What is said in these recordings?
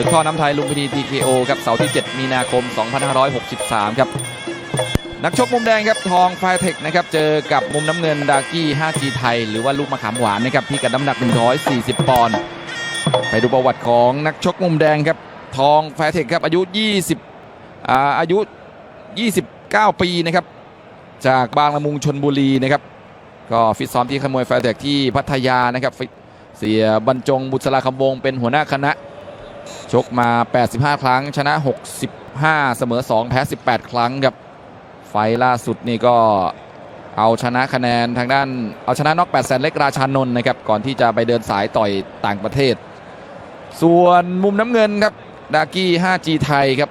ศึกท่อน้ำไทยลุมพินี TKO ครับเสาร์ที่ 7 มีนาคม 2563 ครับนักชกมุมแดงครับทองไฟเทคนะครับเจอกับมุมน้ำเงินดากี้ 5G ไทย หรือว่าลูกมะขามหวานนะครับที่กัดน้ำหนัก 140 ปอนด์ไปดูประวัติของนักชกมุมแดงครับทองไฟเทคครับอายุ 20อ่าอายุ 29 ปีนะครับจากบางละมุงชนบุรีนะครับก็ฟิตซ้อมที่ขโมยไฟเทคที่พัทยานะครับเสียบรรจงบุษราคำวงเป็นหัวหน้าคณะ ชกมา 85 ครั้ง ชนะ 65 เสมอ 2 แพ้ 18 ครั้งครับ ไฟล่าสุดนี่ก็เอาชนะคะแนนทางด้านเอาชนะน็อก8แสนเล็กราชานนท์นะครับ ก่อนที่จะไปเดินสายต่อยต่างประเทศ ส่วนมุมน้ำเงินครับ ดากี้ 5G ไทยครับ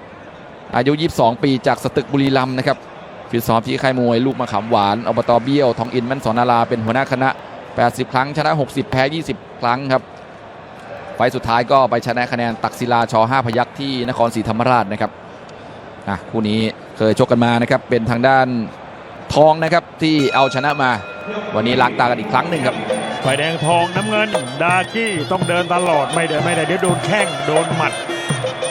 อายุ 22 ปีจากสตึกบุรีรัมย์นะครับฟิตซ้อมที่ค่ายมวยลูกมะขามหวานอบตเบี้ยว ทองอินแม่นสอนนาราเป็นหัวหน้าคณะ 80 ครั้งชนะ 60 แพ้ 20 ครั้งครับ ไฟล์สุดท้ายก็ไปชนะคะแนนตักศิลาช5พยัคฆ์ที่นครศรีธรรมราชนะครับอะคู่นี้เคยชกกันมานะครับเป็นทางด้านทองนะครับที่เอาชนะมา วันนี้ล้างตากันอีกครั้งหนึ่งครับไฟแดงทองน้ำเงิน ดากี้ต้องเดินตลอดไม่เดินไม่ได้เดี๋ยวโดนแข้งโดนหมัด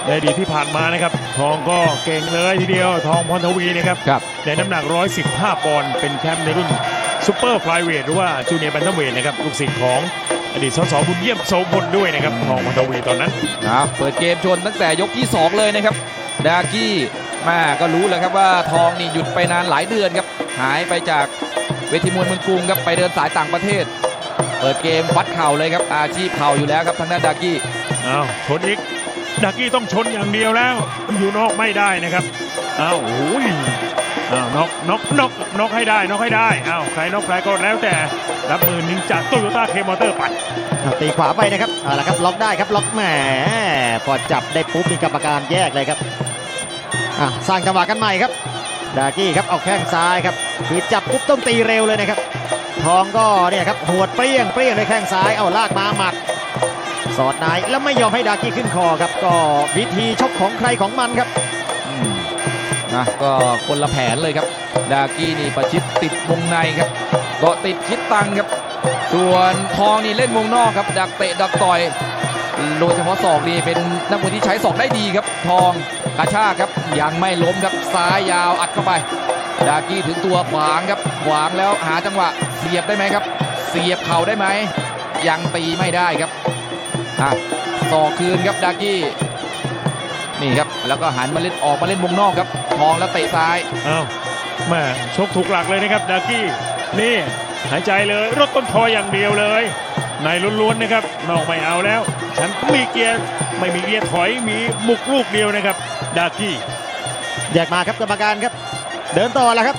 ในอดีตที่ผ่านมานะครับ ทองก็เก่งเลยทีเดียวทองพรทวีนะครับครับในน้ำหนัก 115 ปอนด์เป็นแชมป์ในรุ่นซูเปอร์ไฟเวทหรือว่าจูเนียร์แบนทัมเวทนะครับลูกศิษย์ของ อดีตสสบุญเยี่ยมโสพลด้วยนะครับทองพรทวีตอนนั้นนะเปิดเกมชนตั้งแต่ยกที่ 2 เลยนะครับ ดากี้มาก็รู้แล้วครับว่าทองนี่หยุดไปนานหลายเดือนครับ หายไปจากเวทีมวยเมืองกรุงครับไปเดินสายต่างประเทศ เปิดเกมวัดเข่าเลยครับ อาชีพเข่าอยู่แล้วครับทางด้านดากี้อ้าวชนอีกดากี้ต้องชนอย่างเดียวแล้ว อยู่นอกไม่ได้นะครับอ้าวโอ้ย อ้าวนกนกนกนกให้ได้นกให้ได้อ้าวใครนกใครก็แล้วแต่รับมือหนึ่งจากโตโยต้าเคมอเตอร์ไปตีขวาไปนะครับเอาละครับล็อกได้ครับล็อกแหมพอจับได้ปุ๊บมีกรรมการแยกเลยครับอะสร้างจังหวะกันใหม่ครับ ดากี้ครับเอาแข้งซ้ายครับคือจับปุ๊บต้องตีเร็วเลยนะครับ ทองก็เนี่ยครับหัวดเปรี้ยงเปรี้ยงด้วยแข้งซ้ายเอาลากมาหมัดสอดนายแล้วไม่ยอมให้ดากี้ขึ้นคอครับก็วิธีชกของใครของมันครับ นะก็คนละแผนเลยครับ ดากี้นี่ประชิดติดวงในครับเกาะติดคิดตังครับ ส่วนทองนี่เล่นวงนอกครับดักเตะดักต่อยโดยเฉพาะศอกนี่เป็นนักมวยที่ใช้ศอกได้ดีครับ ทองกระชากครับยังไม่ล้มครับซ้ายยาวอัดเข้าไป ดากี้ถึงตัวขวางครับ ขวางแล้วหาจังหวะเสียบได้ไหมครับ เสียบเข่าได้ไหมยังตีไม่ได้ครับอะศอกคืนครับดากี้นี่ครับ แล้วก็หันมาเล่นออกมาเล่นวงนอกครับทองแล้วเตะซ้ายอ้าวแม่ชกถูกหลักเลยนะครับดากี้นี่หายใจเลยรถต้นคออย่างเดียวเลย ในล้วนๆนะครับนอกไม่เอาแล้ว ฉันมีเกียร์ไม่มีเกียร์ถอยมีบุกลูกเดียวนะครับดากี้แยกมาครับกรรมการครับ เดินต่อแล้วครับ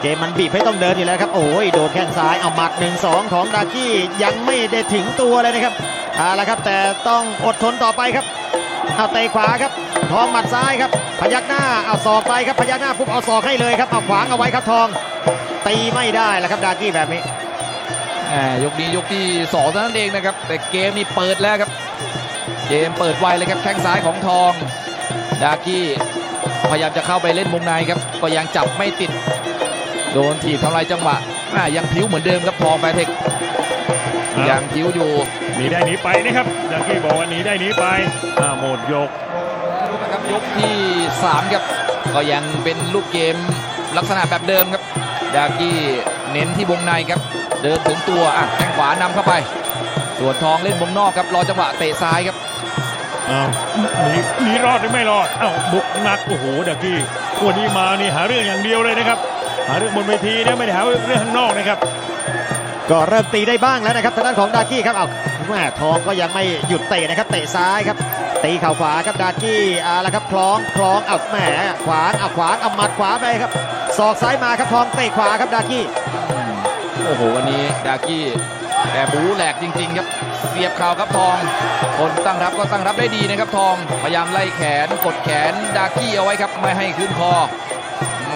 เกมมันบีบให้ต้องเดินอยู่แล้วครับ โอ้ยโดนแข้งซ้ายเอาหมัด 1 2 ของดากี้ยังไม่ได้ถึงตัวเลยนะครับเอาละครับแต่ต้องอดทนต่อไปครับเอาเตะขวาครับ ทองหมัดซ้ายครับ พยักหน้าเอาศอกไปครับพยักหน้าปุ๊บเอาศอกให้เลยครับเอาขวางเอาไว้ครับทอง ตีไม่ได้แล้วครับดากี้แบบนี้แหมยกนี้ยกที่สองเท่านั้นเองนะครับ แต่เกมนี่เปิดแล้วครับ เกมเปิดไวเลยครับแข้งซ้ายของทอง ดากี้พยายามจะเข้าไปเล่นมุมในครับ ก็ยังจับไม่ติด โดนถีบทำลายจังหวะอ่ายังผิวเหมือนเดิมครับทองแฟร์เทคอ้าวยังผิวอยู่หนีได้หนีไปนะครับดากี้บอกว่าหนีได้หนีไปอ่าหมดยกนะครับ ยกที่สามครับก็ยังเป็นลูกเกมลักษณะแบบเดิมครับดากี้เน้นที่วงในครับ เดินถึงตัวอะแข้งขวานำเข้าไป ส่วนทองเล่นวงนอกครับรอจังหวะเตะซ้ายครับอ้าวหนีหนีรอดหรือไม่รอดอ้าวบุกหนักโอ้โหดากี้วันนี้มานี่หาเรื่องอย่างเดียวเลยนะครับ หาเรื่องบนเวทีนะไม่ได้หาเรื่องข้างนอกนะครับ ก็เริ่มตีได้บ้างแล้วนะครับทางด้านของดากี้ครับเอา แม่ทองก็ยังไม่หยุดเตะนะครับ เตะซ้ายครับ ตีเข่าขวาครับดากี้เอาละครับคล้องคล้องเอาแหมขวางเอาขวางเอาหมัดขวาไปครับศอกซ้ายมาครับทองเตะขวาครับดากี้โอ้โหวันนี้ดากี้แต่บูแหลกจริง ๆ ครับ เสียบเข่าครับทอง คนตั้งรับก็ตั้งรับได้ดีนะครับทองพยายามไล่แขนกดแขนดากี้เอาไว้ครับไม่ให้ขึ้นคอ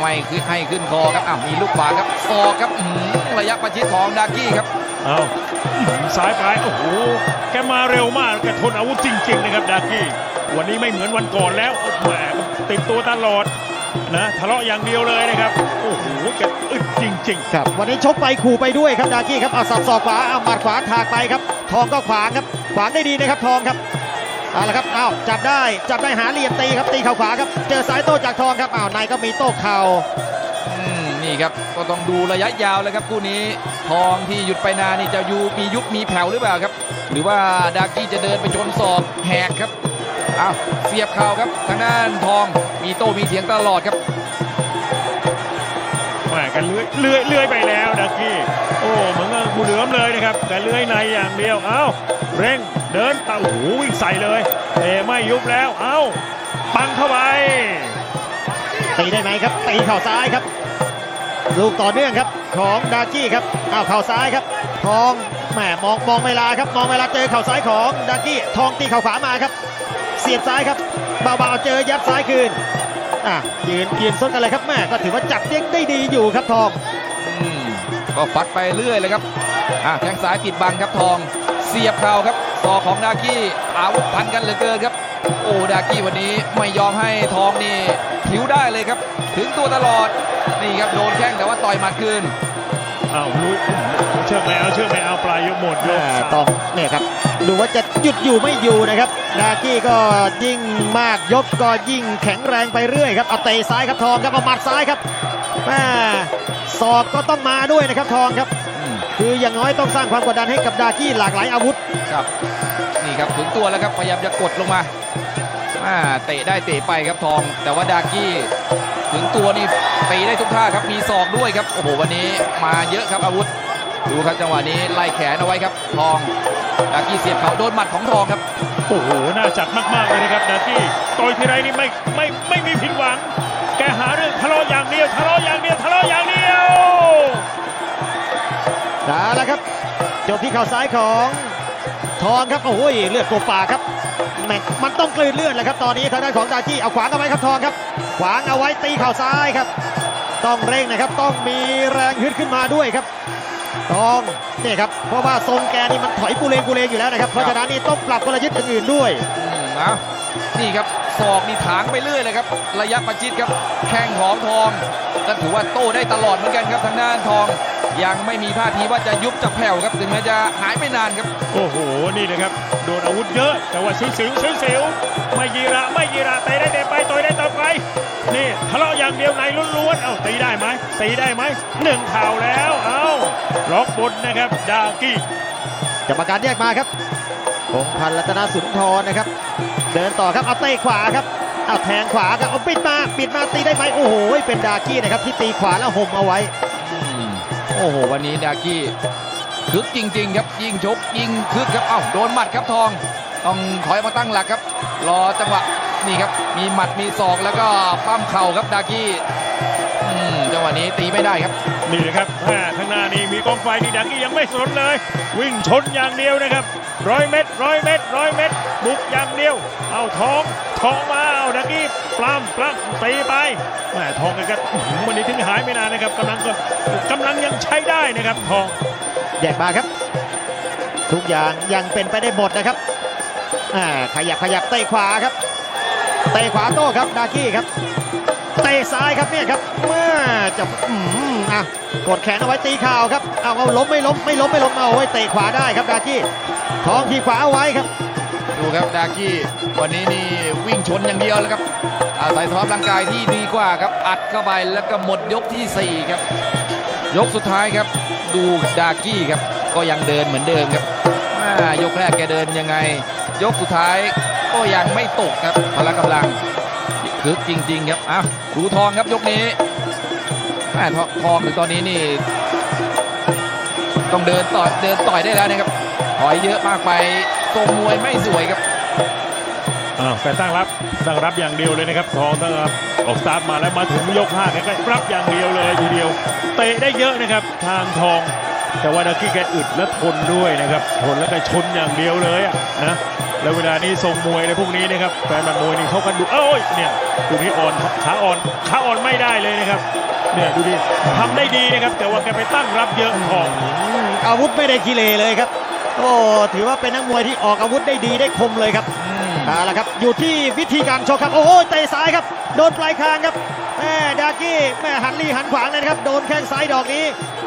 ไม่ขึ้นให้ขึ้นคอครับอะมีลูกขวาครับศอกครับอื้อหือระยะประชิดของดากี้ครับเอา ซ้ายไปโอ้โหแกมาเร็วมากแกทนอาวุธจริง ๆ นะครับดากี้วันนี้ไม่เหมือนวันก่อนแล้วแหมติดตัวตลอดนะทะเลาะอย่างเดียวเลยนะครับ โอ้โหแกอึดจริง ๆ ครับ วันนี้ชกไปขู่ไปด้วยครับดากี้ครับเอาสับศอกขวาเอาหมัดขวาถากไปครับ ทองก็ขวางครับ ขวางได้ดีนะครับทองครับเอาละครับอ้าวจับได้จับได้หาเหลี่ยมตีครับตีเข่าขวาครับ เจอสายโต้จากทองครับอ้าวในก็มีโต้เข่า นี่ครับก็ต้องดูระยะยาวเลยครับคู่นี้ทองที่หยุดไปนานนี่จะยูมียุบมีแผ่วหรือเปล่าครับ หรือว่าดากี้จะเดินไปชนศอกแหกครับอ้าวเสียบเข่าครับทางด้านทองมีโต้มีเสียงตลอดครับแหม่กันเลื้อยเลื้อยเลื้อยไปแล้วดักกี้โอ้เหมือนกับงูเหลือมเลยนะครับแต่เลื้อยในอย่างเดียวเอ้าเร่งเดินตาโอ้โหวิ่งใส่เลยเตะไม่ยุบแล้วเอ้าปังเข้าไปตีได้ไหมครับตีเข่าซ้ายครับ ลูกต่อเนื่องครับของดากี้ครับอ้าวเข่าซ้ายครับ ทองแหมมองมองเวลาครับมองเวลาเจอเข่าซ้ายของดากี้ทองตีเข่าขวามาครับ เสียบซ้ายครับเบาๆเจอยับซ้ายคืนอะยืนยืนซดกันเลยครับแม่ก็ถือว่าจับเด้งได้ดีอยู่ครับทองอืมก็ฟัดไปเรื่อยเลยครับอะแข้งซ้ายปิดบังครับทอง เสียบเข่าครับศอกของดากี้อาวุธพันกันเหลือเกินครับ โอ้ดากี้วันนี้ไม่ยอมให้ทองนี่ผิวได้เลยครับ ถึงตัวตลอดนี่ครับโดนแข้งแต่ว่าต่อยหมัดคืนอ้าวลุยเชือกไม่เอาเชือกไม่เอาปลายยกหมดยกอ่าสามต้องเนี่ยครับดูว่าจะหยุดอยู่ไม่อยู่นะครับ ดากี้ก็ยิ่งมากยกก็ยิ่งแข็งแรงไปเรื่อยครับเอาเตะซ้ายครับทองครับเอาหมัดซ้ายครับแม่ศอกก็ต้องมาด้วยนะครับทองครับอืมคืออย่างน้อยต้องสร้างความกดดันให้กับดากี้หลากหลายอาวุธครับนี่ครับถึงตัวแล้วครับพยายามจะกดลงมา อ่าเตะได้เตะไปครับทอง แต่ว่าดากี้ถึงตัวนี่ตีได้ทุกท่าครับมีศอกด้วยครับโอ้โหวันนี้มาเยอะครับอาวุธ ดูครับจังหวะนี้ไล่แขนเอาไว้ครับ ทองดากี้เสียบเขาโดนหมัดของทองครับโอ้โหน่าจัดมากๆเลยนะครับดักกี้ต่อยทีไรนี่ไม่ไม่ไม่มีผิดหวัง แกหาเรื่องทะเลาะอย่างเดียวทะเลาะอย่างเดียวทะเลาะอย่างเดียวเอาละครับจบที่เข่าซ้ายของทองครับโอ้ยเลือดกบปากครับ แม่งมันต้องกลืนเลือดแหละครับตอนนี้ทางด้านของดากี้เอาขวางเอาไว้ครับทองครับ ขวางเอาไว้ตีเข่าซ้ายครับ ต้องเร่งนะครับต้องมีแรงฮึดขึ้นมาด้วยครับทองนี่ครับเพราะว่าทรงแกนี่มันถอยปูเลงปูเลงอยู่แล้วนะครับเพราะฉะนั้นนี่ต้องปรับกลยุทธ์อื่นด้วยอืมเอานี่ครับศอกนี่ถางไปเรื่อยเลยครับ ระยะประชิดครับแข้งของทองก็ถือว่าโต้ได้ตลอดเหมือนกันครับทางด้านทอง ยังไม่มีท่าทีว่าจะยุบจะแผ่วครับถึงแม้จะหายไปนานครับ โอ้โห นี่นะครับโดนอาวุธเยอะ แต่ว่าสิวสิวสิวสิวไม่ยีระไม่ยีระเตะได้เตะไปต่อยได้ต่อยไป นี่ทะเลาะอย่างเดียวในล้วนๆ เอ้าตีได้ไหมตีได้ไหมหนึ่งข่าวแล้ว เอ้าล็อกบนนะครับดากี้กรรมการแยกมาครับพงพันธ์รัตนสุนทรนะครับ เดินต่อครับเอาเตะขวาครับเอาแทงขวาครับเอาปิดมาปิดมาตีได้ไหมโอ้โหเป็นดากี้นะครับที่ตีขวาแล้วห่มเอาไว้อืม โอ้โห วันนี้ดากี้คึกจริง ๆ ครับยิงชกยิงคึกครับเอ้าโดนหมัดครับทอง ต้องถอยมาตั้งหลักครับ รอจังหวะนี่ครับ มีหมัดมีศอกแล้วก็ปั้มเข่าครับดากี้ งหวะนี้ตีไม่ได้ครับนี่นะครับแม่ข้างหน้านี่มีกองไฟนี่ดักกี้ยังไม่สนเลย วิ่งชนอย่างเดียวนะครับร้อยเม็ดร้อยเม็ดร้อยเม็ดบุกอย่างเดียว เอาทองทองมาเอาดักกี้ปล้ำปล้ำตีไปแม่ทองกันก็อื้อหือวันนี้ถึงหายไม่นานนะครับกำลังก็กำลังยังใช้ได้นะครับทองแยกมาครับ ทุกอย่างยังเป็นไปได้หมดนะครับอ่าขยับขยับเตะขวาครับเตะขวาโต้ครับดากี้ครับ เตะซ้ายครับเนี่ยครับเมื่อจะอืมอะกดแขนเอาไว้ตีเข่าวครับเอาเอาล้มไม่ล้มไม่ล้มไม่ล้มเอาไว้เตะขวาได้ครับดากี้ทองทีขวาเอาไว้ครับ ดูครับดากี้วันนี้นี่วิ่งชนอย่างเดียวแล้วครับอาศัยสภาพร่างกายที่ดีกว่าครับอัดเข้าไปแล้วก็หมดยกทีสี่4 ครับ ยกสุดท้ายครับ ดูดากี้ครับก็ยังเดินเหมือนเดิมครับอ่ายกแรกแกเดินยังไง ยกสุดท้ายก็ยังไม่ตกครับพละกำลัง คึกจริง ๆ ครับอ้าวดูทองครับยกนี้แม่ทองทองถึงตอนนี้นี่ ต้องเดินต่อยเดินต่อยได้แล้วนะครับถอยเยอะมากไปทรงมวยไม่สวยครับอ้าวแต่ตั้งรับตั้งรับอย่างเดียวเลยนะครับทองตั้งรับออกสตาร์ทมาแล้วมาถึงยกห้าแกก็รับอย่างเดียวเลยทีเดียวเตะได้เยอะนะครับ ทางทอง แต่ว่าดักกี้แกอึดและทนด้วยนะครับทนแล้วก็ชนอย่างเดียวเลยอะนะแล้วเวลานี้ทรงมวยในพวกนี้นะครับแฟนบันมวยนี่เขากันดูเอ้ยเนี่ยดูนี่อ่อนขาอ่อนขาอ่อนไม่ได้เลยนะครับเนี่ยดูดิทำได้ดีนะครับ แต่ว่าแกไปตั้งรับเยอะทองอืมอาวุธไม่ได้กิเลเลยครับ โอ้ถือว่าเป็นนักมวยที่ออกอาวุธได้ดีได้คมเลยครับอืมเอาละครับอยู่ที่วิธีการชกครับโอ้โหเตะซ้ายครับ โดนปลายคางครับแม่ดากี้แม่หันลี่หันขวางเลยนะครับโดนแข้งซ้ายดอกนี้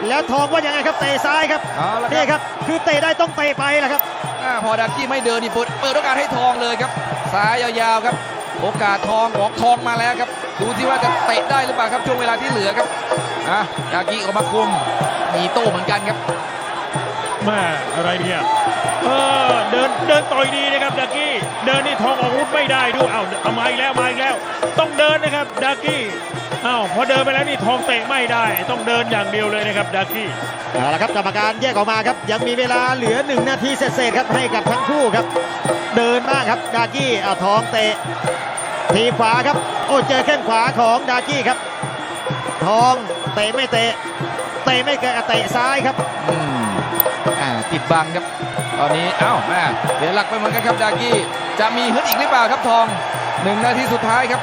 แล้วทองว่ายังไงครับเตะซ้ายครับเอาละคนี่รับครับคือเตะได้ต้องเตะไปแหละครับอ่าพอดากี้ไม่เดินนี่เปิดเปิดโอกาสให้ทองเลยครับซ้ายยาวๆครับ โอกาสทองออกทองมาแล้วครับ ดูที่ว่าจะเตะได้หรือเปล่าครับช่วงเวลาที่เหลือครับอะดากิออกมาคุมมีโต้เหมือนกันครับแม่อะไรเนี่ยเออเดินเดินต่อยดีนะครับดากี้เดินนี่ทองออกอาวุธไม่ได้ด้วยเอาเอามาอีกแล้วมาอีกแล้ว ต้องเดินนะครับดากี้ อ้าวพอเดินไปแล้วนี่ทองเตะไม่ได้ ต้องเดินอย่างเดียวเลยนะครับดากี้เอาละครับกรรมการแยกออกมาครับ ยังมีเวลาเหลือ 1 นาทีเศษๆครับให้กับทั้งคู่ครับ เดินมากครับดากี้เอาทองเตะทีขวาครับ โอ้เจอแข้งขวาของดากี้ครับ ทองเตะไม่เตะเตะไม่เกะเตะซ้ายครับอืมอ่าติดบังครับ ตอนนี้เอ้าแม่เสียหลักไปเหมือนกันครับดากี้จะมีฮึดอีกหรือเปล่าครับทองหนึ่งนาทีสุดท้ายครับ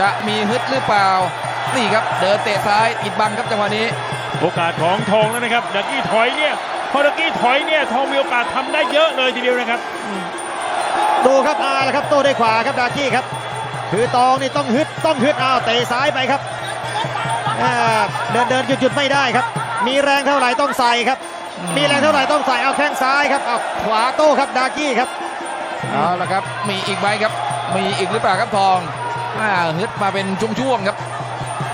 จะมีฮึดหรือเปล่า นี่ครับเดินเตะซ้ายติดบังครับจังหวะนี้ โอกาสของทองแล้วนะครับดากี้ถอยเนี่ยพอดากี้ถอยเนี่ยทองมีโอกาสทำได้เยอะเลยทีเดียวนะครับอืมดูครับอาละครับโต้ด้วยขวาครับดากี้ครับ คือตองนี่ต้องฮึดต้องฮึดเอาเตะซ้ายไปครับอ่าเดินเดินหยุดหยุดไม่ได้ครับ มีแรงเท่าไหร่ต้องใส่ครับ มีแรงเท่าไหร่ต้องใส่เอาแข้งซ้ายครับเอาขวาโต้ครับดากี้ครับเอาละครับมีอีกไหมครับ มีอีกหรือเปล่าครับทองอ่าฮึดมาเป็นช่วงๆครับ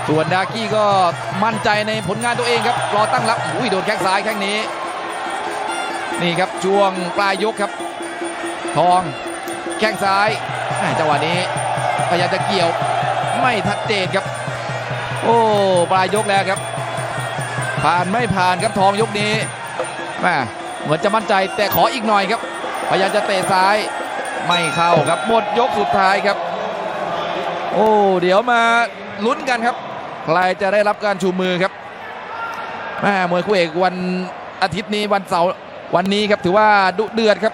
ส่วนดากี้ก็มั่นใจในผลงานตัวเองครับ รอตั้งรับอุ้ยโดนแข้งซ้ายแข้งนี้ นี่ครับช่วงปลายยกครับ ทอง แข้งซ้ายอ่จังหวะนี้พยายามจะเกี่ยวไม่ทัดเจนครับ โอ้ปลายยกแล้วครับ ผ่านไม่ผ่านครับทองยกนี้แม่เหมือนจะมั่นใจแต่ขออีกหน่อยครับ พยายามจะเตะซ้ายไม่เข้าครับหมดยกสุดท้ายครับ โอ้เดี๋ยวมาลุ้นกันครับ ใครจะได้รับการชูมือครับแม่มวยคู่เอกวันอาทิตย์นี้วันเสาร์วันนี้ครับถือว่าดุเดือดครับ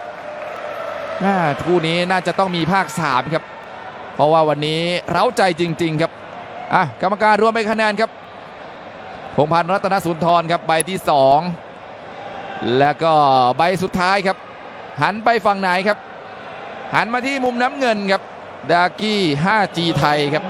แม่คู่นี้น่าจะต้องมีภาคสามครับ เพราะว่าวันนี้เร้าใจจริง ๆ ครับอะกรรมการรวมไปคะแนนครับพงพันธ์รัตนสุนทรครับใบที่สองแล้วก็ใบสุดท้ายครับ หันไปฝั่งไหนครับ หันมาที่มุมน้ำเงินครับ ดากี้ 5G ไทยครับ